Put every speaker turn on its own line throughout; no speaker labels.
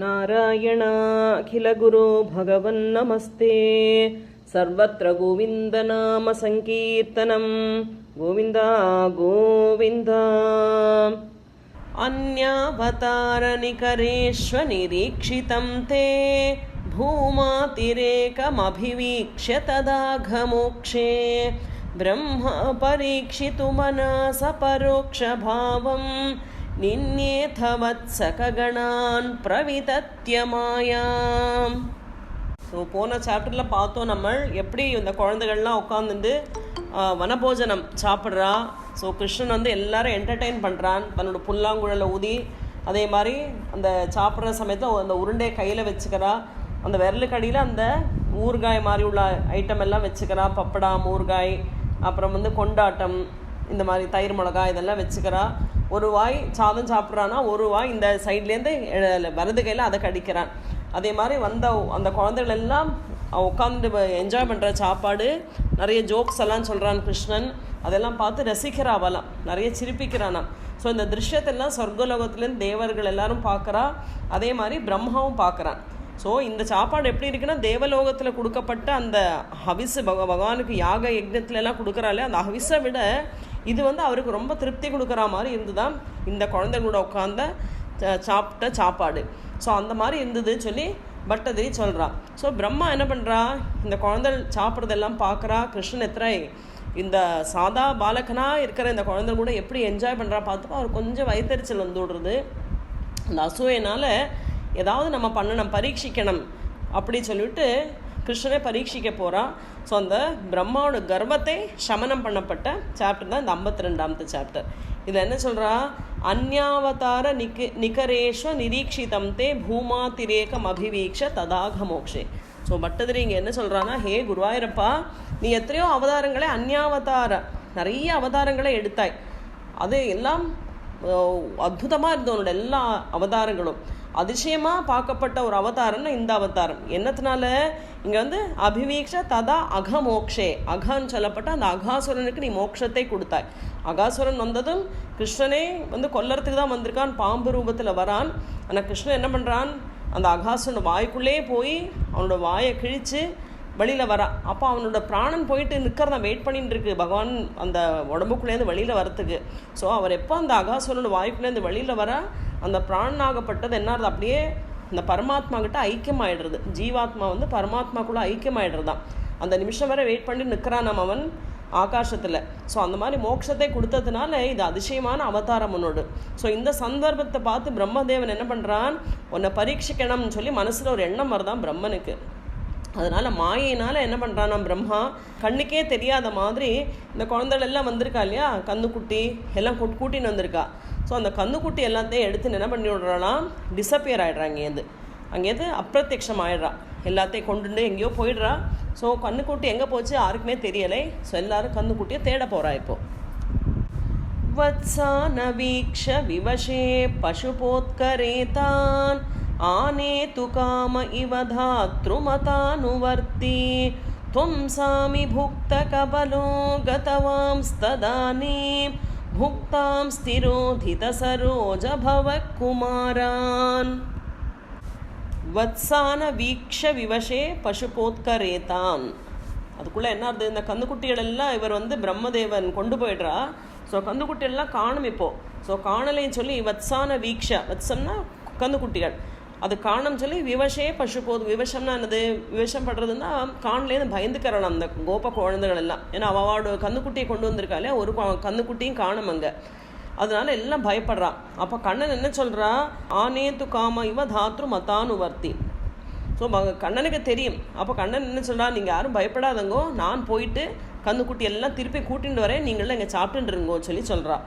నారాయణ అఖిల గురు భగవన్ నమస్తే సర్వత్ర గోవిందనామ సంకీర్తనం గోవింద గోవింద అన్యావతారనికరేష్వనిరీక్షితం తే భూమాతిరేకమభివీక్ష్య తదాఘమోక్షే బ్రహ్మ పరీక్షితుమనాసపరోక్షభావం நின்னேதவத்சககணான் பிரவிதத்திய மாயாம் ஸோ போன சாப்டரில் பார்த்தோம் நம்ம எப்படி இந்த குழந்தைகள்லாம் உட்காந்துட்டு வனபோஜனம் சாப்பிட்றா. ஸோ கிருஷ்ணன் வந்து எல்லாரும் என்டர்டெயின் பண்ணுறான் தன்னோட புல்லாங்குழலை ஊதி அதே மாதிரி அந்த சாப்பிட்ற சமயத்தில் அந்த உருண்டையை கையில் வச்சுக்கிறா. அந்த விரலுக்கடியில் அந்த ஊறுகாய் மாதிரி உள்ள ஐட்டம் எல்லாம் வச்சுக்கிறா. பப்படா ஊறுகாய் அப்புறம் வந்து கொண்டாட்டம் இந்த மாதிரி தயிர் மிளகாய் இதெல்லாம் வச்சுக்கிறா. ஒரு வாய் சாதம் சாப்பிட்றான்னா ஒரு வாய் இந்த சைட்லேருந்து வரது கையில் அதை கடிக்கிறான். அதே மாதிரி வந்த அந்த குழந்தைகள் எல்லாம் உட்காந்துட்டு என்ஜாய் பண்ணுற சாப்பாடு நிறைய ஜோக்ஸ் எல்லாம் சொல்கிறான் கிருஷ்ணன். அதெல்லாம் பார்த்து ரசிக்கிறா அவலாம் நிறைய சிரிப்பிக்கிறானா. ஸோ இந்த திருஷ்யத்தெல்லாம் சொர்க்கலோகத்துலேருந்து தேவர்கள் எல்லாரும் பார்க்குறா. அதே மாதிரி பிரம்மாவும் பார்க்குறான் ஸோ இந்த சாப்பாடு எப்படி இருக்குன்னா தேவலோகத்தில் கொடுக்கப்பட்ட அந்த ஹவிசு பக பகவானுக்கு யாக யஜ்னத்துல எல்லாம் கொடுக்குறாலே அந்த ஹவிஸை விட இது வந்து அவருக்கு ரொம்ப திருப்தி கொடுக்குற மாதிரி இருந்துதான் இந்த குழந்தைங்களோட உட்காந்த சாப்பிட்ட சாப்பாடு. ஸோ அந்த மாதிரி இருந்தது சொல்லி பட்டதிரி சொல்கிறா ஸோ பிரம்மா என்ன பண்ணுறா இந்த குழந்தை சாப்பிட்றதெல்லாம் பார்க்குறா. கிருஷ்ணன் எத்திரை இந்த சாதா பாலகனாக இருக்கிற இந்த குழந்தை கூட எப்படி என்ஜாய் பண்ணுறா பார்த்துப்பா. அவர் கொஞ்சம் வயிற்றுச்சல் வந்து விடுறது. அந்த அசூயினால் ஏதாவது நம்ம பண்ணணும் பரீட்சிக்கணும் அப்படி சொல்லிவிட்டு கிருஷ்ணனை பரீட்சிக்க போகிறான் ஸோ அந்த பிரம்மாவோட கர்வத்தை சமனம் பண்ணப்பட்ட சாப்டர் தான் இந்த ஐம்பத்தி ரெண்டாமத்து சாப்டர் இதில் என்ன சொல்கிறா அந்யாவதார நிக நிகரேஷ நிரீக்ஷிதம் தே பூமாதிரேகம் அபிவீக்ஷ ததாக மோக்ஷே ஸோ பட்டதிரி இங்கே என்ன சொல்கிறான்னா ஹே குருவாயிரப்பா நீ எத்தனையோ அவதாரங்களை அந்யாவதார நிறைய அவதாரங்களை எடுத்தாய். அது எல்லாம் அற்புதமாக இருந்த உன்னோட எல்லா அவதாரங்களும். அதிசயமாக பார்க்கப்பட்ட ஒரு அவதாரம்னா இந்த அவதாரம். என்னத்தினால? இங்கே வந்து அபிவீக்ஷ ததா அகமோக்ஷே. அகான்னு சொல்லப்பட்ட அந்த அகாசுரனுக்கு நீ மோட்சத்தை கொடுத்தாய். அகாசுரன் வந்ததும் கிருஷ்ணனே வந்து கொல்லறதுக்கு தான் வந்திருக்கான் பாம்பு ரூபத்தில் வரான். ஆனால் கிருஷ்ணன் என்ன பண்ணுறான் அந்த அகாசுரன் வாய்க்குள்ளே போய் அவனோட வாயை கிழித்து வெளியில் வர. அப்போ அவனோட பிராணன் போயிட்டு நிற்கிறதான் வெயிட் பண்ணிட்டு இருக்கு. பகவான் அந்த உடம்புக்குள்ளேருந்து வெளியில் வரத்துக்கு ஸோ அவர் எப்போ அந்த அகாசுரனோட வாய்க்குள்ளேருந்து வெளியில் வர? அந்த பிராணனாகப்பட்டது என்ன அப்படியே இந்த பரமாத்மா கிட்ட ஐக்கியமாயிடுறது. ஜீவாத்மா வந்து பரமாத்மாக்குள்ளே ஐக்கியமாயிடுறதான் அந்த நிமிஷம் வரை வெயிட் பண்ணி நிற்கிறான் நம்ம அவன் ஆகாசத்தில். ஸோ அந்த மாதிரி மோட்சத்தை கொடுத்ததுனால இது அதிசயமான அவதாரம் உன்னோடு. ஸோ இந்த சந்தர்ப்பத்தை பார்த்து பிரம்மதேவன் என்ன பண்ணுறான் உன்னை பரீட்சிக்கணும்னு சொல்லி மனசில் ஒரு எண்ணம் வருதான் பிரம்மனுக்கு. அதனால் மாயினால் என்ன பண்ணுறான் பிரம்மா? கண்ணுக்கே தெரியாத மாதிரி இந்த குழந்தைகள் எல்லாம் வந்திருக்கா இல்லையா? கந்துக்குட்டி எல்லாம் கூட்டின்னு வந்திருக்கா. ஸோ அந்த கந்துக்குட்டி எல்லாத்தையும் எடுத்து என்ன பண்ணி விடுறாலாம் டிஸப்பியர் ஆகிடுறா அங்கேருந்து அங்கேருந்து அப்பிரத்யக்ஷம் ஆயிடுறா எல்லாத்தையும் கொண்டுட்டு எங்கேயோ போயிடுறா ஸோ கண்ணுக்குட்டி எங்கே போச்சு யாருக்குமே தெரியலை ஸோ எல்லாரும் கந்துக்குட்டியை தேட போகிறா இப்போது वत्सानवीक्ष विवशे पशुपोत्करेतान् आनेतु काम इव धातृमतानुवर्ती त्वं सामि भुक्तकबलो गतवांस्तदानीं भुक्तां स्थिरोधितसरोज भवः कुमारान् வத்சான வீக்ஷ விவசே பசுபோத்கரேதான் அதுக்குள்ளே என்ன ஆகுது இந்த கந்துக்குட்டிகள் எல்லாம் இவர் வந்து பிரம்மதேவன் கொண்டு போயிடுறா ஸோ கந்துக்குட்டி எல்லாம் காணும் இப்போது ஸோ காணலைன்னு சொல்லி வத்சான வீக்ஷ வத்சம்னா கந்துக்குட்டிகள் அது காணம் சொல்லி விவசே பசு போது விவசம்னா என்னது? விவசம் படுறதுன்னா காணலேருந்து பயந்துக்கிறான் அந்த கோப குழந்தைகள் எல்லாம் ஏன்னா அவளோட கந்துக்குட்டியை கொண்டு வந்திருக்காளே ஒரு கந்துக்குட்டியும் காணும் அங்கே. அதனால எல்லாம் பயப்படுறான் அப்போ கண்ணன் என்ன சொல்கிறா ஆனேத்து காம இவ தாத்ரு மதானுவர்த்தி. ஸோ கண்ணனுக்கு தெரியும். அப்போ கண்ணன் என்ன சொல்கிறா நீங்கள் யாரும் பயப்படாதங்கோ நான் போயிட்டு கந்துக்குட்டி எல்லாம் திருப்பி கூட்டிகிட்டு வரேன் நீங்களும் இங்கே சாப்பிட்டுருங்கோ சொல்லி சொல்கிறா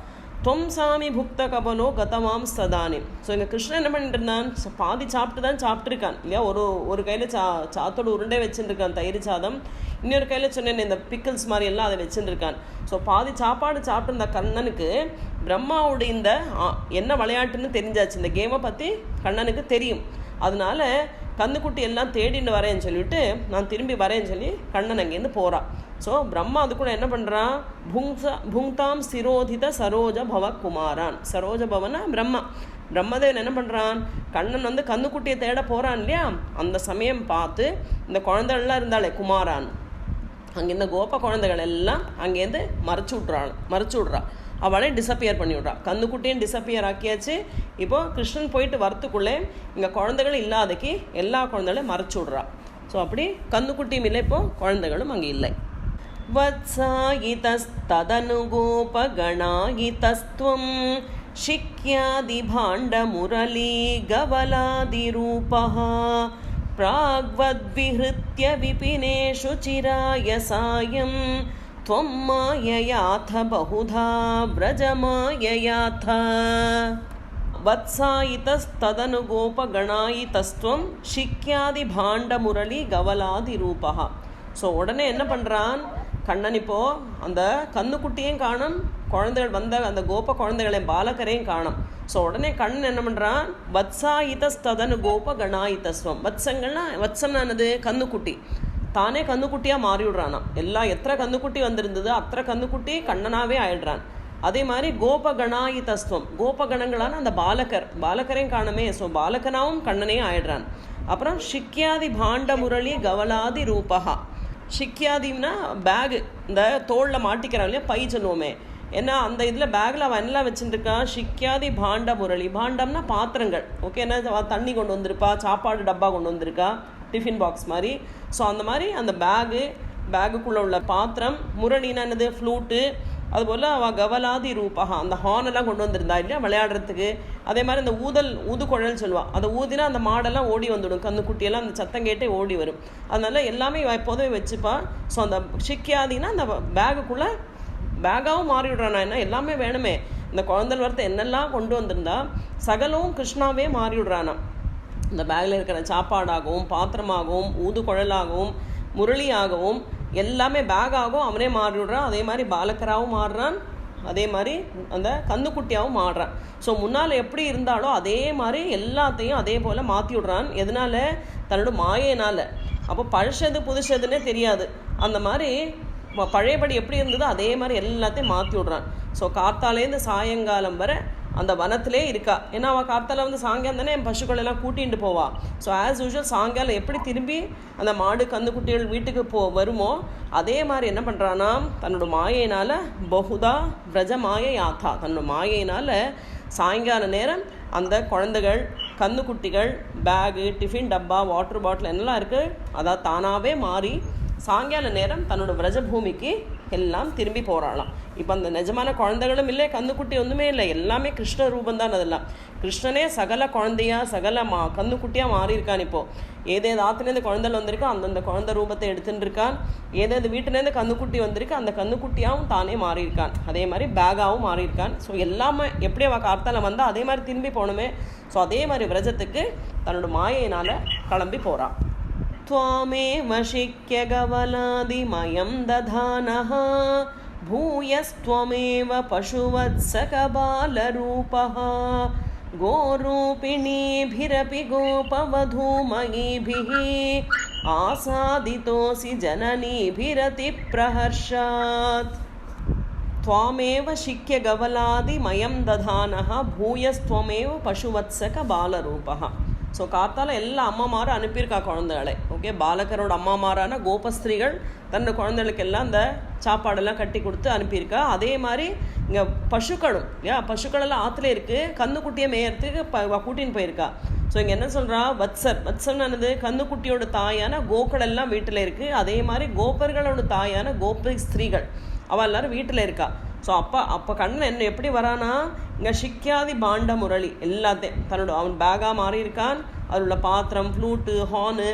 தொம் சாமி புக்த கபனோ கதமாம் சதானி ஸோ எங்கள் கிருஷ்ணன் என்ன பண்ணிட்டு இருந்தான் பாதி சாப்பிட்டு தான் சாப்பிட்ருக்கான் இல்லையா ஒரு ஒரு கையில் சா சாத்தோட உருண்டை வச்சுருக்கான் தயிர் சாதம் இன்னொரு கையில் சொன்னேன் இந்த பிக்கிள்ஸ் மாதிரி எல்லாம் அதை வச்சுருக்கான் ஸோ பாதி சாப்பாடு சாப்பிட்டு கண்ணனுக்கு பிரம்மாவுடைய இந்த என்ன விளையாட்டுன்னு தெரிஞ்சாச்சு இந்த கேமை பற்றி கண்ணனுக்கு தெரியும் அதனால கந்துக்குட்டி எல்லாம் தேடின்னு வரேன்னு சொல்லிவிட்டு நான் திரும்பி வரேன்னு சொல்லி கண்ணன் அங்கேருந்து போகிறான் ஸோ பிரம்மா அது கூட என்ன பண்ணுறான் புங்சா புங்தாம் சிரோதித சரோஜ பவ குமாரான். சரோஜ பவனா பிரம்மா. பிரம்மதேவன் என்ன பண்ணுறான் கண்ணன் வந்து கந்துக்குட்டியை தேட போகிறான் இல்லையா? அந்த சமயம் பார்த்து இந்த குழந்தைகள்லாம் இருந்தாலே குமாரான். அங்கேருந்து கோப குழந்தைகள் எல்லாம் அங்கேருந்து மறைச்சு விட்றான் மறைச்சு விட்றான் அவளே டிசப்பியர் பண்ணி விட்றா கண்ணுக்குட்டியும் டிசப்பியர் ஆக்கியாச்சு இப்போ கிருஷ்ணன் போயிட்டு வரத்துக்குள்ளே இங்கே குழந்தைகள் இல்லாதக்கு எல்லா குழந்தைகளையும் மறைச்சு விட்றா ஸோ அப்படி கண்ணுக்குட்டியும் இல்லை இப்போ குழந்தைகளும் அங்கே இல்லை वत्सायितस्तदनुगोपगणायितस्त्वं शिक्यादिभाण्डमुरलीगवलादिरूपः प्राग्वद्विहृत्य विपिनेषु चिराय सायं त्वं माययाथ बहुधा व्रजमाययाथ வத்சாயிதஸ்ததனுகோபகணாயிதஸ்துவம் ஷிக்யாதி பாண்ட முரளி கவலாதி ரூபகா ஸோ உடனே என்ன பண்ணுறான் கண்ணன் இப்போ அந்த கண்ணுக்குட்டியும் காணும் குழந்தைகள் வந்த அந்த கோப குழந்தைகளையும் பாலகரையும் காணும் ஸோ உடனே கண்ணன் என்ன பண்ணுறான் வத்சாயிதஸ்ததனு கோப கணாயிதஸ்வம் வத்சங்கள்னா வத்சம்னானது கண்ணுக்குட்டி தானே கண்ணுக்குட்டியாக மாறிவிடுறானா எல்லாம் எத்தனை கண்ணுக்குட்டி வந்திருந்தது? அத்தனை கண்ணுக்குட்டி கண்ணனாவே ஆயிடுறான். அதே மாதிரி கோபகணாயிதஸ்துவம். கோபகணங்களான அந்த பாலகர். பாலகரையும் காணமே. ஸோ பாலகனாவும் கண்ணனையும் ஆயிடுறான். அப்புறம் ஷிக்யாதி பாண்ட முரளி கவலாதி ரூபகா ஷிக்யாதின்னா பேகு இந்த தோளில் மாட்டிக்கிறான் இல்லையா? பை சொல்லுவோமே. ஏன்னா அந்த இதில் பேக்கில் அவன் என்ன வச்சுருக்கான் ஷிக்யாதி பாண்ட முரளி பாண்டம்னா பாத்திரங்கள். ஓகே என்ன தண்ணி கொண்டு வந்திருப்பா? சாப்பாடு டப்பா கொண்டு வந்திருக்கா? டிஃபின் பாக்ஸ் மாதிரி. ஸோ அந்த மாதிரி அந்த பேகு பேகுக்குள்ளே உள்ள பாத்திரம் முரளினா என்னது? ஃப்ளூட்டு அதுபோல் அவள் கவலாதி ரூபகா அந்த ஹார்னெல்லாம் கொண்டு வந்திருந்தா இல்லையா? விளையாடுறதுக்கு. அதே மாதிரி அந்த ஊதல் ஊதுக்குழல் சொல்லுவாள் அதை ஊதினா அந்த மாடெல்லாம் ஓடி வந்துடும். கண்ணுக்குட்டியெல்லாம் அந்த சத்தம் கேட்டே ஓடி வரும். அதனால எல்லாமே இவ எப்போதுமே வச்சுப்பா. ஸோ அந்த சிக்கியாதின்னா அந்த பேகுக்குள்ளே பேக்காகவும் மாறி விடுறானா என்ன எல்லாமே வேணுமே. இந்த குழந்தை வரத்தை என்னெல்லாம் கொண்டு வந்திருந்தா சகலவும் கிருஷ்ணாவே மாறி விடுறானா இந்த பேக்கில் இருக்கிற சாப்பாடாகவும் பாத்திரமாகவும் ஊதுகுழலாகவும் முரளியாகவும் எல்லாமே பேக்காகவும் அவனே மாறி விடுறான். அதே மாதிரி பாலக்கராகவும் மாறுறான். அதே மாதிரி அந்த கந்துக்குட்டியாகவும் மாறுறான். ஸோ முன்னால் எப்படி இருந்தாலோ அதே மாதிரி எல்லாத்தையும் அதே போல் மாற்றி விடுறான். எதனால்? தன்னோட மாயினால் அப்போ பழசது புதுசதுன்னே தெரியாது. அந்த மாதிரி பழையபடி எப்படி இருந்ததோ அதே மாதிரி எல்லாத்தையும் மாற்றி விடுறான். ஸோ காத்தாலேருந்து சாயங்காலம் வரை அந்த வனத்திலே இருக்கா. ஏன்னா அவள் காத்தால வந்து சாயங்காலம் தானே என் பசுக்கள் எல்லாம் கூட்டிகிட்டு போவா. ஸோ ஆஸ் யூஷுவல் சாயங்காலம் எப்படி திரும்பி அந்த மாடு கந்துக்குட்டிகள் வீட்டுக்கு போ வருமோ அதே மாதிரி என்ன பண்ணுறான்னா தன்னோட மாயையினால் பகுதா பிரஜ மாயை ஆத்தா. தன்னோட மாயையினால் சாயங்கால நேரம் அந்த குழந்தைகள் கந்துக்குட்டிகள் பேகு டிஃபின் டப்பா வாட்டர் பாட்டில் என்னெல்லாம் இருக்குது அதான் தானாகவே மாறி சாயங்கால நேரம் தன்னோட விரஜபூமிக்கு எல்லாம் திரும்பி போகிறாளாம் இப்போ அந்த நிஜமான குழந்தைகளும் இல்லை கந்துக்குட்டி ஒன்றுமே இல்லை. எல்லாமே கிருஷ்ண ரூபந்தான் அதெல்லாம். கிருஷ்ணனே சகல குழந்தையா சகல மா கந்துக்குட்டியாக மாறியிருக்கான் இப்போது ஏதேது ஆத்துலேருந்து குழந்தைகள் வந்திருக்கோ அந்தந்த குழந்தை ரூபத்தை எடுத்துட்டு இருக்கான் ஏதேது வீட்டிலேருந்து கந்துக்குட்டி வந்திருக்கு அந்த கந்துக்குட்டியாகவும் தானே மாறியிருக்கான். அதே மாதிரி பேகாகவும் மாறியிருக்கான். ஸோ எல்லாமே எப்படி அவள் கார்த்தால வந்தால் அதே மாதிரி திரும்பி போகணுமே ஸோ அதே மாதிரி விரஜத்துக்கு தன்னோட மாயையினால் கிளம்பி போகிறான் त्वामेव शिक्यगवलादिमयं दधानः भूयस्त्वमेव पशुवत्सकबालरूपः गोरूपिणीभिरपि गोपवधूमयीभिः आसादितोऽसि जननीभिरतिप्रहर्षात्। त्वामेव शिक्यगवलादिमयं दधानः भूयस्त्वमेव पशुवत्सकबालरूपः। ஸோ காத்தால் எல்லா அம்மாமாரும் அனுப்பியிருக்கா குழந்தைகளை. ஓகே பாலகரோட அம்மாமாரான கோபஸ்திரிகள் தன்னோட குழந்தைகளுக்கு எல்லாம் அந்த சாப்பாடெல்லாம் கட்டி கொடுத்து அனுப்பியிருக்கா. அதே மாதிரி இங்கே பசுக்களும் ஏன் பசுக்களெல்லாம் ஆற்றுல இருக்குது கந்துக்குட்டியை மேயறதுக்கு ப கூட்டின்னு போயிருக்கா. ஸோ இங்கே என்ன சொல்கிறா வத்சர். வத்சர்னானது கந்துக்குட்டியோட தாயான கோக்கள் எல்லாம் வீட்டில் இருக்குது அதே மாதிரி கோபர்களோட தாயான கோப ஸ்திரீகள். அவள் எல்லாரும் வீட்டில் இருக்கா. ஸோ அப்போ அப்போ கண்ணன் என்ன எப்படி வரானா? இங்கே சிக்கியாதி பாண்ட முரளி எல்லாத்தையும் தன்னோட அவன் பேகாக மாறி இருக்கான் அதில் உள்ள பாத்திரம் ஃப்ளூட்டு ஹார்னு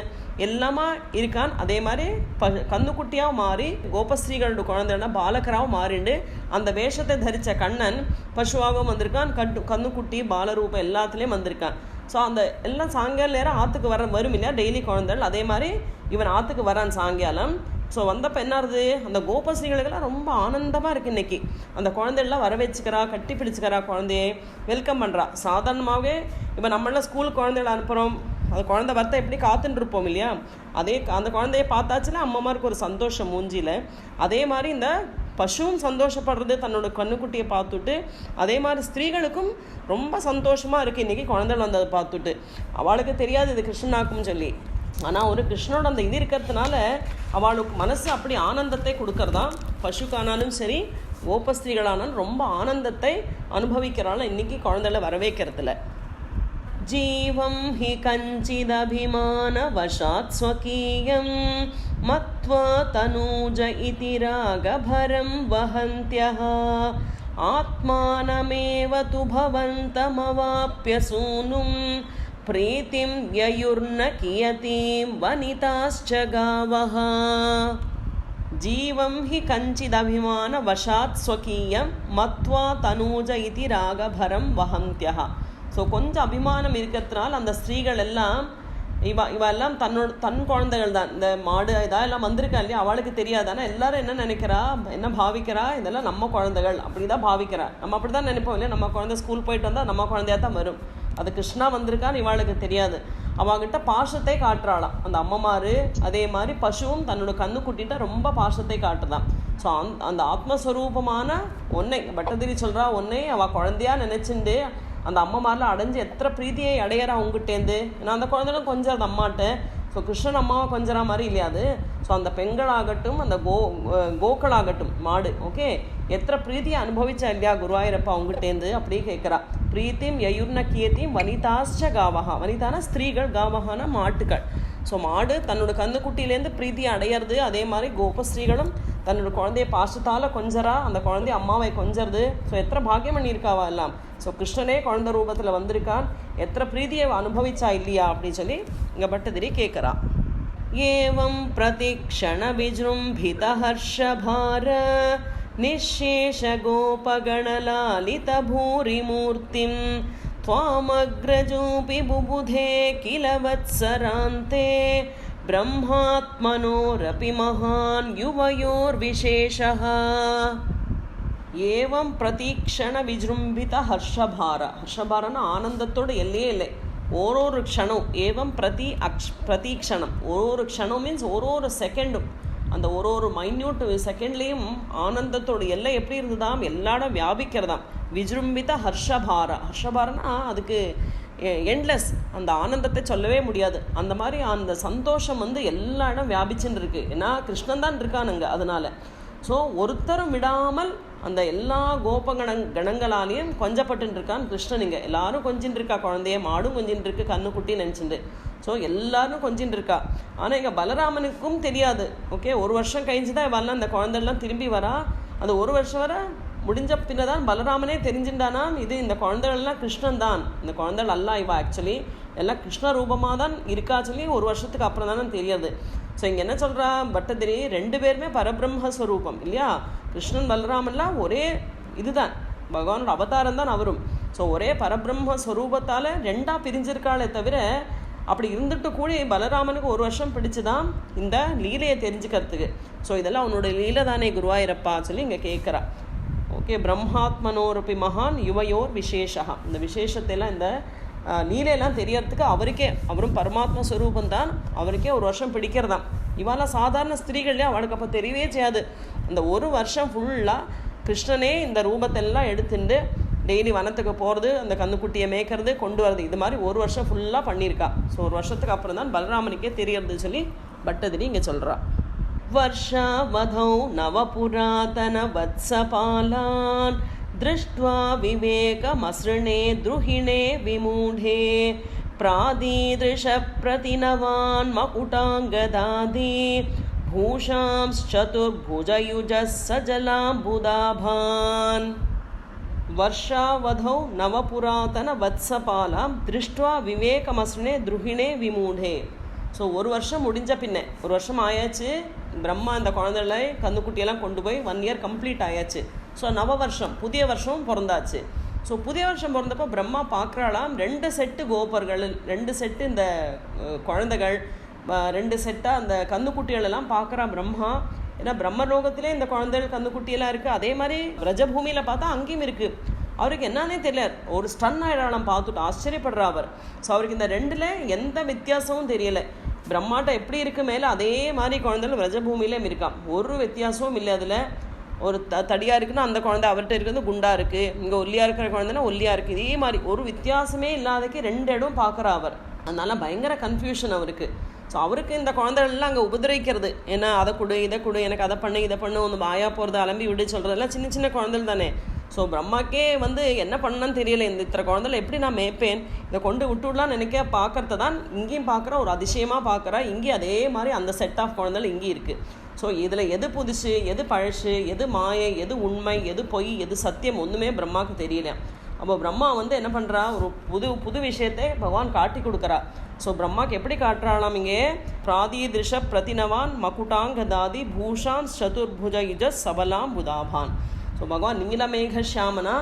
எல்லாமா இருக்கான். அதே மாதிரி ப கண்ணுக்குட்டியாக மாறி கோபஸ்ரீகளோட குழந்தைன்னா பாலகராகவும் மாறிண்டு அந்த வேஷத்தை தரித்த கண்ணன் பசுவாகவும் வந்திருக்கான். கட்டு கந்துக்குட்டி பாலரூபம் எல்லாத்துலேயும் வந்திருக்கான். ஸோ அந்த எல்லாம் சாயங்காலம் நேரம் ஆற்றுக்கு வர வரும் இல்லையா? டெய்லி குழந்தைகள். அதே மாதிரி இவன் ஆற்றுக்கு வரான் சாயங்காலம். ஸோ வந்தப்போ என்ன ஆகுது அந்த கோபஸ்ரீகளுக்கெல்லாம் ரொம்ப ஆனந்தமாக இருக்குது இன்றைக்கி அந்த குழந்தைகள்லாம் வர வச்சுக்கிறா கட்டி பிடிச்சிக்கிறா குழந்தைய வெல்கம் பண்ணுறா சாதாரணமாகவே இப்போ நம்மளாம் ஸ்கூல் குழந்தைகளை அனுப்புகிறோம் அந்த குழந்தை வரத்த எப்படி காத்துட்டு இருப்போம் இல்லையா? அதே அந்த குழந்தைய பார்த்தாச்சுன்னா அம்மாருக்கு ஒரு சந்தோஷம் மூஞ்சியில். அதே மாதிரி இந்த பசுவும் சந்தோஷப்படுறது தன்னோட கண்ணுக்குட்டியை பார்த்துட்டு அதே மாதிரி ஸ்திரீகளுக்கும் ரொம்ப சந்தோஷமாக இருக்குது இன்றைக்கி குழந்தைகள் வந்ததை பார்த்துட்டு. அவளுக்கு தெரியாது இது கிருஷ்ணனாக்கும் சொல்லி. ஆனால் ஒரு கிருஷ்ணனோட அந்த இது இருக்கிறதுனால அவளுக்கு மனசு அப்படி ஆனந்தத்தை கொடுக்கறதா பசுக்கானாலும் சரி கோபஸ்திரீகளானாலும் ரொம்ப ஆனந்தத்தை அனுபவிக்கிறாள் இன்னைக்கு குழந்தைகளை வரவேற்கிறதுல जीवं हि कञ्चिदभिमानवशात् स्वकीयं मत्वा तनूज इति रागभरं वहन्त्यः आत्मानमेव तु भवन्तमवाप्य सूनुं प्रीतिं ययुर्न कियतीं वनिताश्च गावः जीवं हि कञ्चिदभिमानवशात् स्वकीयं मत्वा तनूज इति रागभरं वहन्त्यः ஸோ கொஞ்சம் அபிமானம் இருக்கிறதுனால அந்த ஸ்திரீகள் எல்லாம் இவ இவ எல்லாம் தன்னோட தன் குழந்தைகள் தான் இந்த மாடு இதா எல்லாம் வந்திருக்கா இல்லையா அவளுக்கு தெரியாது ஆனால் எல்லாரும் என்ன நினைக்கிறா என்ன பாவிக்கிறா இதெல்லாம் நம்ம குழந்தைகள் அப்படி தான் பாவிக்கிறா நம்ம அப்படி தான் நினைப்போம் இல்லையா நம்ம குழந்தை ஸ்கூல் போயிட்டு வந்தால் நம்ம குழந்தையா தான் வரும் அது கிருஷ்ணா வந்திருக்கான்னு இவாளுக்கு தெரியாது. அவங்கிட்ட பாசத்தை காட்டுறாளாம். அந்த அம்மமாரு அதே மாதிரி பசுவும் தன்னோட கண்ணு ரொம்ப பாசத்தை காட்டுதான் ஸோ அந் அந்த ஆத்மஸ்வரூபமான ஒன்னை பட்டதிரி சொல்கிறா ஒன்னை அவள் குழந்தையா நினச்சிண்டு அந்த அம்மமாரில் அடைஞ்சு எத்தனை பிரீத்தியை அடையிறா உங்ககிட்டேருந்து ஏன்னா அந்த குழந்தைகளும் கொஞ்சம் அந்த அம்மாட்ட. ஸோ கிருஷ்ணன் அம்மாவை கொஞ்சம் மாதிரி இல்லையா அது? ஸோ அந்த பெண்களாகட்டும் அந்த கோ கோக்களாகட்டும் மாடு ஓகே எத்தனை பிரீத்தியை அனுபவிச்சா இல்லையா குருவாயூரப்பா அவங்ககிட்டேருந்து அப்படியே கேட்குறா. பிரீத்தியும் யயுர்ன கீர்த்தியும் வனிதாஷ காவகா. வனிதான ஸ்திரீகள் காவகான மாட்டுகள் ஸோ மாடு தன்னோட கந்துக்குட்டியிலேருந்து பிரீத்தியை அடையிறது அதே மாதிரி கோபஸ்ரீகளும் தன்னோட குழந்தைய பாசத்தால் கொஞ்சரா அந்த குழந்தைய அம்மாவை கொஞ்சறது. ஸோ எத்தனை பாக்கியம் பண்ணியிருக்காவா எல்லாம்? ஸோ கிருஷ்ணனே குழந்தை ரூபத்தில் வந்திருக்கான். எத்தனை பிரீதியை அனுபவிச்சா இல்லையா அப்படின்னு சொல்லி இங்கே பட்டதிரி கேட்குறா. ஏவம் பிரதிக்ஷண விஜృంభిత निःशेषगोपगणलालितभूरिमूर्तिं त्वामग्रजोऽपि बुबुधे किल वत्सरान्ते ब्रह्मात्मनोरपि महान् युवयोर्विशेषः ಏವಂ ಪ್ರತಿಕ್ಷಣ ವಿಜೃಂಭಿತ ಹರ್ಷಭಾರ ಹರ್ಷಭಾರನ ಆನಂದತ್ತೋಡು ಎಲ್ಲೇ ಎಲ್ಲೇ ಓರೋರು ಕ್ಷಣವು ಏವಂ ಪ್ರತಿ ಅಕ್ಷ ಪ್ರತಿ ಕ್ಷಣಂ ಓರೋರು ಕ್ಷಣವು ಮೀನ್ಸ್ ಓರೋರು ಸೆಕೆಂಡು அந்த ஒரு ஒரு மைன்யூட் செகண்ட்லேயும் ஆனந்தத்தோட எல்லை எப்படி இருந்ததாம்? எல்லா இடம் வியாபிக்கிறதாம். விஜృంభిత ஹர்ஷபார. ஹர்ஷபாரனா அதுக்கு எண்ட்லெஸ் அந்த ஆனந்தத்தை சொல்லவே முடியாது. அந்த மாதிரி அந்த சந்தோஷம் வந்து எல்லா இடம் வியாபிச்சுன்னு இருக்கு. ஏன்னா கிருஷ்ணன் தான் இருக்கானுங்க அதனால. ஸோ ஒருத்தரும் விடாமல் அந்த எல்லா கோபகண கணங்களாலேயும் கொஞ்சப்பட்டு இருக்கான் கிருஷ்ணன் இங்கே. எல்லாரும் கொஞ்சின்னு இருக்கா குழந்தைய மாடும் கொஞ்சின்னு இருக்கு கண்ணுக்குட்டி நினச்சிட்டு ஸோ எல்லாரும் கொஞ்சின்னு இருக்கா ஆனால் இங்கே பலராமனுக்கும் தெரியாது. ஓகே ஒரு வருஷம் கழிஞ்சு தான் வரலாம் அந்த குழந்தைலாம் திரும்பி வரா. அந்த ஒரு வருஷம் வர முடிஞ்ச பின்னதான் பலராமனே தெரிஞ்சுட்டானா இது இந்த குழந்தைகள்லாம் கிருஷ்ணன் தான் இந்த குழந்தைகள் அல்ல இவா ஆக்சுவலி எல்லாம் கிருஷ்ண ரூபமாக தான் இருக்கா சொல்லி ஒரு வருஷத்துக்கு அப்புறம் தானே தெரியாது. ஸோ இங்கே என்ன சொல்கிறா பட்டதிரி ரெண்டு பேருமே பரபிரம்மஸ்வரூபம் இல்லையா? கிருஷ்ணன் பலராமன்லாம் ஒரே இதுதான். பகவானோட அவதாரம் தான் அவரும். ஸோ ஒரே பரபிரம்ம ஸ்வரூபத்தால் ரெண்டாக பிரிஞ்சிருக்காளே தவிர அப்படி இருந்துட்டு கூட பலராமனுக்கு ஒரு வருஷம் பிடிச்சுதான் இந்த லீலையை தெரிஞ்சுக்கிறதுக்கு. ஸோ இதெல்லாம் அவனோட லீலை தானே குருவாயிரப்பா சொல்லி இங்கே கேட்குறா ஓகே பிரம்மாத்மனோரப்பி மகான் யுவையோர் விசேஷா. இந்த விசேஷத்தையெல்லாம் இந்த லீலையெல்லாம் தெரியறதுக்கு அவருக்கே அவரும் பரமாத்ம ஸ்வரூபம் தான் அவருக்கே ஒரு வருஷம் பிடிக்கிறதாம். இவாலாம் சாதாரண ஸ்திரீகள்லேயே அவளுக்கு அப்போ தெரியவே செய்யாது. அந்த ஒரு வருஷம் ஃபுல்லாக கிருஷ்ணனே இந்த ரூபத்தெல்லாம் எடுத்துட்டு டெய்லி வனத்துக்கு போகிறது அந்த கந்துக்குட்டியை மேய்க்கிறது கொண்டு வரது இது மாதிரி ஒரு வருஷம் ஃபுல்லாக பண்ணியிருக்கா. ஸோ ஒரு வருஷத்துக்கு அப்புறம் தான் பலராமனுக்கே தெரியறது சொல்லி பட்டதிரி இங்கே சொல்கிறா वर्षावधौ नवपुरातनवत्सपालान् दृष्ट्वा विवेकमसृणे द्रुहिणे विमूढे प्रादीदृशप्रतिनवान् मकुटाङ्गदादि भूषांश्चतुर्भुजयुजः सजलाम्बुदाभान् वर्षावधौ नवपुरातनवत्सपालां दृष्ट्वा विवेकमसृणे द्रुहिणे विमूढे ஸோ ஒரு வருஷம் முடிஞ்ச பின்ன ஒரு வருஷம் ஆயாச்சு பிரம்மா இந்த குழந்தைகளை கந்துக்குட்டியெல்லாம் கொண்டு போய் ஒன் இயர் கம்ப்ளீட் ஆயாச்சு. ஸோ நவ வருஷம் புதிய வருஷம் பிறந்தாச்சு. ஸோ புதிய வருஷம் பிறந்தப்போ பிரம்மா பார்க்குறாளாம் ரெண்டு செட்டு கோபர்கள் ரெண்டு செட்டு இந்த குழந்தைகள் ரெண்டு செட்டாக அந்த கந்துக்குட்டிகளெல்லாம் பார்க்குறான் பிரம்மா. ஏன்னா பிரம்மலோகத்திலே இந்த குழந்தைகள் கந்துக்குட்டியெல்லாம் இருக்குது அதே மாதிரி ரஜபூமியில் பார்த்தா அங்கேயும் இருக்குது அவருக்கு என்னன்னே தெரியல. ஒரு ஸ்டன் ஆயிடாலாம் பார்த்துட்டு ஆச்சரியப்படுறா அவர். ஸோ அவருக்கு இந்த ரெண்டில் எந்த வித்தியாசமும் தெரியலை. பிரம்மாட்டம் எப்படி இருக்கு மேலே அதே மாதிரி குழந்தைகள் ரஜபூமியிலும் இருக்கான் ஒரு வித்தியாசமும் இல்லை அதில். ஒரு த தடியாக இருக்குன்னா அந்த குழந்தை அவர்கிட்ட இருக்கிறது குண்டா இருக்குது இங்கே ஒல்லியாக இருக்கிற குழந்தைனா ஒல்லியாக இருக்குது இதே மாதிரி ஒரு வித்தியாசமே இல்லாதக்கு ரெண்டு இடம் பார்க்குறா அவர். அதனால பயங்கர கன்ஃபியூஷன் அவருக்கு. ஸோ அவருக்கு இந்த குழந்தைகள்லாம் அங்கே உபதிரிக்கிறது. ஏன்னா அதை கொடு இதை கொடு எனக்கு அதை பண்ணு இதை பண்ணு ஒன்று வாயா போகிறது அலம்பி விடு சொல்கிறதெல்லாம் சின்ன சின்ன குழந்தைகள் தானே. ஸோ பிரம்மாக்கே வந்து என்ன பண்ணணும்னு தெரியல. இந்த இத்தனை குழந்தைல எப்படி நான் மேய்ப்பேன்? இதை கொண்டு விட்டுடலாம் நினைக்க பார்க்கறத தான் இங்கேயும் பார்க்குற ஒரு அதிசயமாக பார்க்குறா இங்கேயும் அதே மாதிரி அந்த செட் ஆஃப் குழந்தைகள் இங்கேயும் இருக்குது ஸோ இதில் எது புதுசு எது பழசு எது மாயை எது உண்மை எது பொய் எது சத்தியம் ஒன்றுமே பிரம்மாவுக்கு தெரியல. அப்போ பிரம்மா வந்து என்ன பண்ணுறா ஒரு புது புது விஷயத்தை பகவான் காட்டி கொடுக்குறா. ஸோ பிரம்மாக்கு எப்படி காட்டுறாளாம் இங்கே? பிராதீதிருஷ பிரதினவான் மகுட்டாங்கதாதி பூஷான் சதுர்புஜ இஜ சபலாம் புதாபான். ஸோ பகவான் நீலமேக ஷியாமனா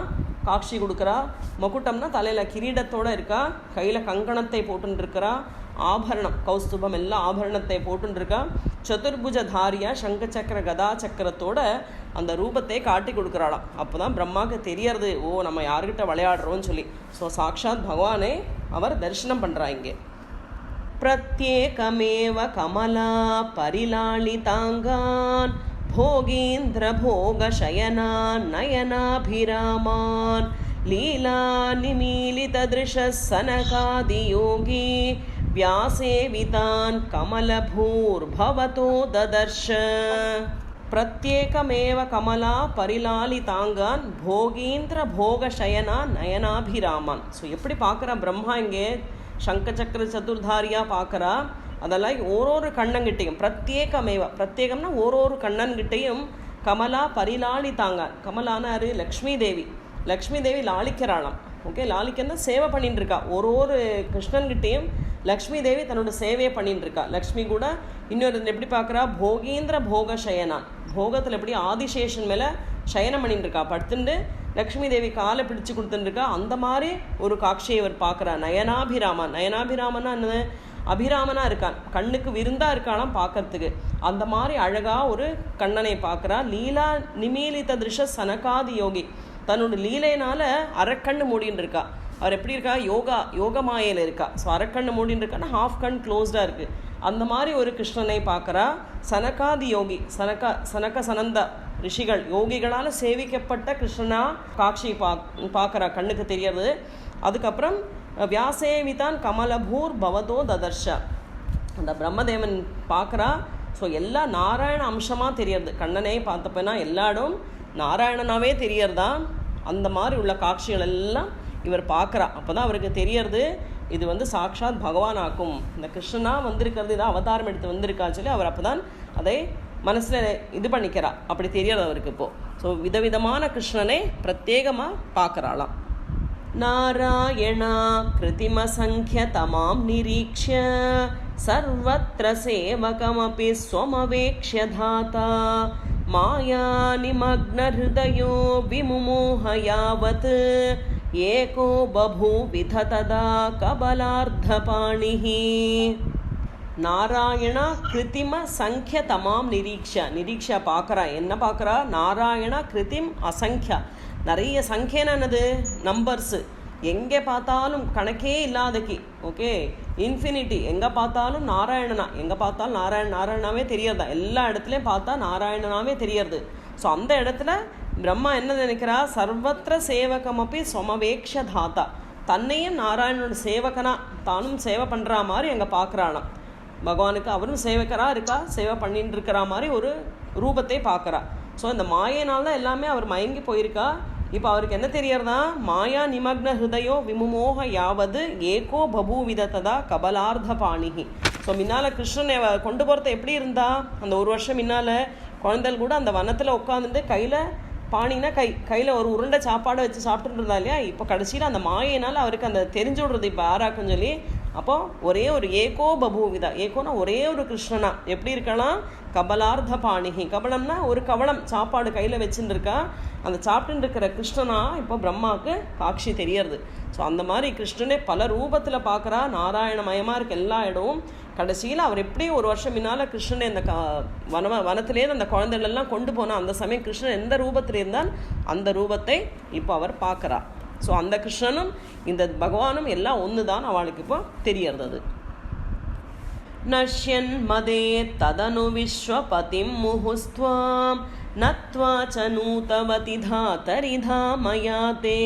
காட்சி கொடுக்குறா. மகுட்டம்னா தலையில் கிரீடத்தோடு இருக்கா. கையில் கங்கணத்தை போட்டுருக்கிறா ஆபரணம் கௌஸ்துபம் எல்லாம் ஆபரணத்தை போட்டுருக்கா சதுர்புஜ தாரியா சங்க சக்கர கதா சக்கரத்தோட அந்த ரூபத்தை காட்டி கொடுக்குறாளாம். அப்போ தான் பிரம்மாவுக்கு தெரியறது ஓ நம்ம யார்கிட்ட விளையாடுறோன்னு சொல்லி. ஸோ சாக்ஷாத் பகவானே அவர் தரிசனம் பண்ணுறா இங்கே. பிரத்யேகமேவ கமலா பரிலாளி தாங்கான் नयनाभिरामान् लीलानिमीलितदृशः सनकादियोगी व्यासेवितान् कमलभूर्भवतो ददर्श பிரத்யேகமேவ கமலா பரிலாலிதாங்கான் போகீந்திர போகசயனா நயனாபிராமான் ஸோ எப்படி பார்க்குறா பிரம்மா இங்கே சங்க சக்கர சதுர்தாரியா பார்க்குறா அதெல்லாம் ஒரு ஒரு கண்ணங்கிட்டையும் பிரத்யேகமேவ பிரத்யேகம்னா ஒரு ஒரு கண்ணன்கிட்டையும் கமலா பரிலாளி தாங்க கமலானாரு லக்ஷ்மி தேவி லக்ஷ்மி தேவி லாலிக்கிறாளாம் ஓகே லாலிக்கன்னா சேவை பண்ணிட்டு இருக்கா ஒரு ஒரு கிருஷ்ணன்கிட்டையும் லக்ஷ்மி தேவி தன்னோட சேவையை பண்ணிட்டு இருக்கா லக்ஷ்மி கூட இன்னொரு எப்படி பார்க்குறா? போகீந்திர போக சயனான். போகத்தில் எப்படி ஆதிசேஷன் மேலே சயனம் பண்ணிட்டு இருக்கா படுத்துட்டு லக்ஷ்மி தேவி காலை பிடிச்சு கொடுத்துட்டு இருக்கா அந்த மாதிரி ஒரு காட்சியை இவர் பார்க்குறா நயனாபிராமன். நயனாபிராமன்னா என்னது? அபிராமனாக இருக்கான். கண்ணுக்கு விருந்தா இருக்கானாம் பார்க்கறதுக்கு. அந்த மாதிரி அழகா ஒரு கண்ணனை பார்க்குறா. லீலா நிமீலித திருஷ சனகாதி யோகி. தன்னோட லீலையினால அரக்கண்ணு மூடின்னு இருக்கா அவர் எப்படி இருக்கா? யோகா யோக மாயையில் இருக்கா. ஸோ அரக்கண் மூடின்னு இருக்கான்னா ஹாஃப் கண் க்ளோஸ்டாக இருக்குது அந்த மாதிரி ஒரு கிருஷ்ணனை பார்க்குறா. சனகாதி யோகி சனக சனக சனந்த ரிஷிகள் யோகிகளால் சேவிக்கப்பட்ட கிருஷ்ணனா காட்சி பா பார்க்குறா. கண்ணுக்கு தெரியறது. அதுக்கப்புறம் வியாசேவிதான் கமலபூர் பவதோ ததர்ஷ அந்த பிரம்மதேவன் பார்க்குறா ஸோ எல்லா நாராயண அம்சமாக தெரியறது கண்ணனே பார்த்தப்பனா எல்லாரும் நாராயணனாகவே நாராயணனாவே தெரியறதா அந்த மாதிரி உள்ள காட்சிகள் எல்லாம் இவர் பார்க்குறா அப்போ தான் அவருக்கு தெரியறது இது வந்து சாக்ஷாத் பகவான் ஆக்கும் இந்த கிருஷ்ணனா வந்திருக்கிறது இதான் அவதாரம் எடுத்து வந்திருக்கா சொல்லி அவர் அப்போ தான் அதை மனசில் இது பண்ணிக்கிறா அப்படி தெரியறது அவருக்கு இப்போது ஸோ விதவிதமான கிருஷ்ணனை பிரத்யேகமாக பார்க்குறாளாம் नारायणा कृतिमसङ्ख्यतमां निरीक्ष्य सर्वत्र सेवकमपि स्वमवेक्ष्य धाता मायानिमग्नहृदयो विमुमोह यावत् एको बभूविध तदा कबलार्धपाणिः நாராயணா கிருத்திம சங்கிய தமாம் நிரீக்ஷா நிரீக்ஷா பார்க்குறா என்ன பார்க்குறா நாராயணா கிருத்திம் அசங்கியா நிறைய சங்கியன என்னது? நம்பர்ஸு எங்கே பார்த்தாலும் கணக்கே இல்லாதக்கு. ஓகே இன்ஃபினிட்டி எங்கே பார்த்தாலும் நாராயணனா. எங்கே பார்த்தாலும் நாராயண நாராயணாவே தெரியறதா எல்லா இடத்துலையும் பார்த்தா நாராயணனாவே தெரியறது ஸோ அந்த இடத்துல பிரம்மா என்ன நினைக்கிறா? சர்வத்திர சேவகமப்பி சொமவேக்ஷ தாத்தா தன்னையும் நாராயணனோட சேவகனா. தானும் சேவை பண்ணுற மாதிரி எங்கே பார்க்குறானாம் பகவானுக்கு அவரும் சேவகராக இருக்கா? சேவை பண்ணிட்டு இருக்கிற மாதிரி ஒரு ரூபத்தை பார்க்குறா. ஸோ இந்த மாயினால் தான் எல்லாமே அவர் மயங்கி போயிருக்கா? இப்போ அவருக்கு என்ன தெரியறதா மாயா நிமக்ன ஹிருதயோ விமுமோக யாவது ஏகோ பபூவிதத்ததா கபலார்த்த பாணிகி. ஸோ முன்னால் கிருஷ்ணனை கொண்டு போகிறத எப்படி இருந்தா அந்த ஒரு வருஷம் முன்னால் குழந்தைகள் கூட அந்த வனத்தில் உட்காந்துட்டு கையில் பாணினா கை கையில் ஒரு உருண்டை சாப்பாடை வச்சு சாப்பிட்டுட்டு இருந்தா இல்லையா? இப்போ கடைசியில் அந்த மாயினால் அவருக்கு அந்த தெரிஞ்சு விடுறது இப்போ ஆராக்கும் சொல்லி அப்போ ஒரே ஒரு ஏகோ பபூவிதா. ஏகோனா ஒரே ஒரு கிருஷ்ணனா. எப்படி இருக்கலாம்? கபலார்த்த பாணிகி. கபலம்னா ஒரு கவளம். சாப்பாடு கையில் வச்சுட்டு இருக்கா அந்த சாப்பிட்டு இருக்கிற கிருஷ்ணனா இப்போ பிரம்மாவுக்கு காட்சி தெரியறது. ஸோ அந்த மாதிரி கிருஷ்ணனே பல ரூபத்தில் பார்க்குறா நாராயணமயமாக இருக்க எல்லா இடமும். கடைசியில் அவர் எப்படியும் ஒரு வருஷம் முன்னால் கிருஷ்ணனை அந்த க வன வனத்திலேருந்து அந்த குழந்தைகள் எல்லாம் கொண்டு போனால் அந்த சமயம் கிருஷ்ணன் எந்த ரூபத்தில் இருந்தால் அந்த ரூபத்தை இப்போ அவர் பார்க்குறா. ஸோ அந்த கிருஷ்ணனும் இந்த பகவானும் எல்லாம் ஒன்று தான் அவளுக்கு இப்போ தெரியறது அது नश्यन्मदे तदनु विश्वपतिं मुहुस्त्वां नत्वा च नूतवति धातरिधामया ते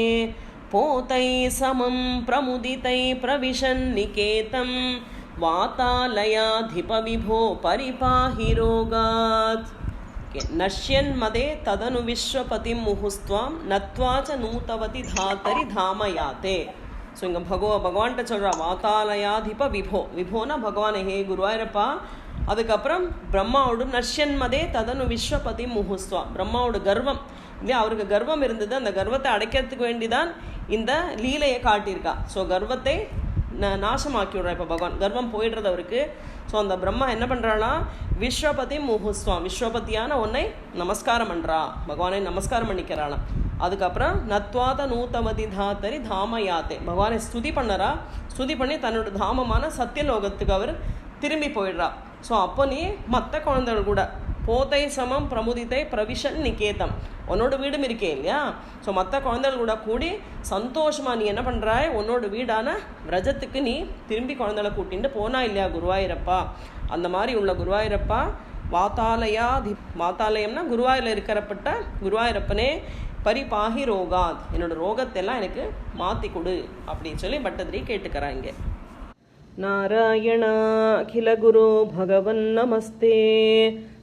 पोतैः समं प्रमुदितैः प्रविशन्निकेतं वातालयाधिपविभो परिपाहि रोगात् नश्यन्मदे तदनु विश्वपतिं मुहुस्त्वां नत्वा च नूतवति धातरि धामयाते ஸோ இங்கே பகவ பகவான்கிட்ட சொல்கிறா வாத்தாலயாதிப விபோ விபோனா பகவானே ஹே குருவாயிரப்பா அதுக்கப்புறம் பிரம்மாவோட நஷ்யன்மதே ததனு விஸ்வபதி முகுஸ்வா பிரம்மாவோட கர்வம் இல்லையா அவருக்கு கர்வம் இருந்தது அந்த கர்வத்தை அடைக்கிறதுக்கு வேண்டிதான் இந்த லீலையை காட்டியிருக்கா ஸோ கர்வத்தை ந நாசமாக்கி விட்றா இப்போ பகவான் கர்வம் போயிடுறது அவருக்கு. ஸோ அந்த பிரம்மா என்ன பண்ணுறானா விஸ்வபதி முகுஸ்வாம் விஸ்வபதியான உன்னை நமஸ்காரம் பண்ணுறா பகவானை நமஸ்காரம் பண்ணிக்கிறாளாம். அதுக்கப்புறம் நத்வாத நூத்தமதி தாத்தரி தாம யாத்தே பகவானை ஸ்துதி பண்ணறா. ஸ்துதி பண்ணி தன்னோட தாமமான சத்தியலோகத்துக்கு அவர் திரும்பி போயிடுறா. ஸோ அப்போ நீ மற்ற குழந்தைகள் கூட போதை சமம் பிரமுதித்தை பிரவிஷன் நிகேதம் உன்னோட வீடும் இருக்கே இல்லையா ஸோ மற்ற குழந்தைகள் கூட கூடி சந்தோஷமாக நீ என்ன பண்ணுறாய் உன்னோட வீடான விரஜத்துக்கு நீ திரும்பி குழந்தைகளை கூட்டிட்டு போனா இல்லையா குருவாயூரப்பா அந்த மாதிரி உள்ள குருவாயூரப்பா வாத்தாலயா தி வாத்தாலயம்னா குருவாயூரில் இருக்கிறப்பட்ட குருவாயூரப்பனே பரிபாகி ரோகாத் என்னோட ரோகத்தெல்லாம் எனக்கு மாற்றி கொடு அப்படின்னு சொல்லி பட்டதிரி கேட்டுக்கிறாங்க नारायणाखिलगुरो भगवन्नमस्ते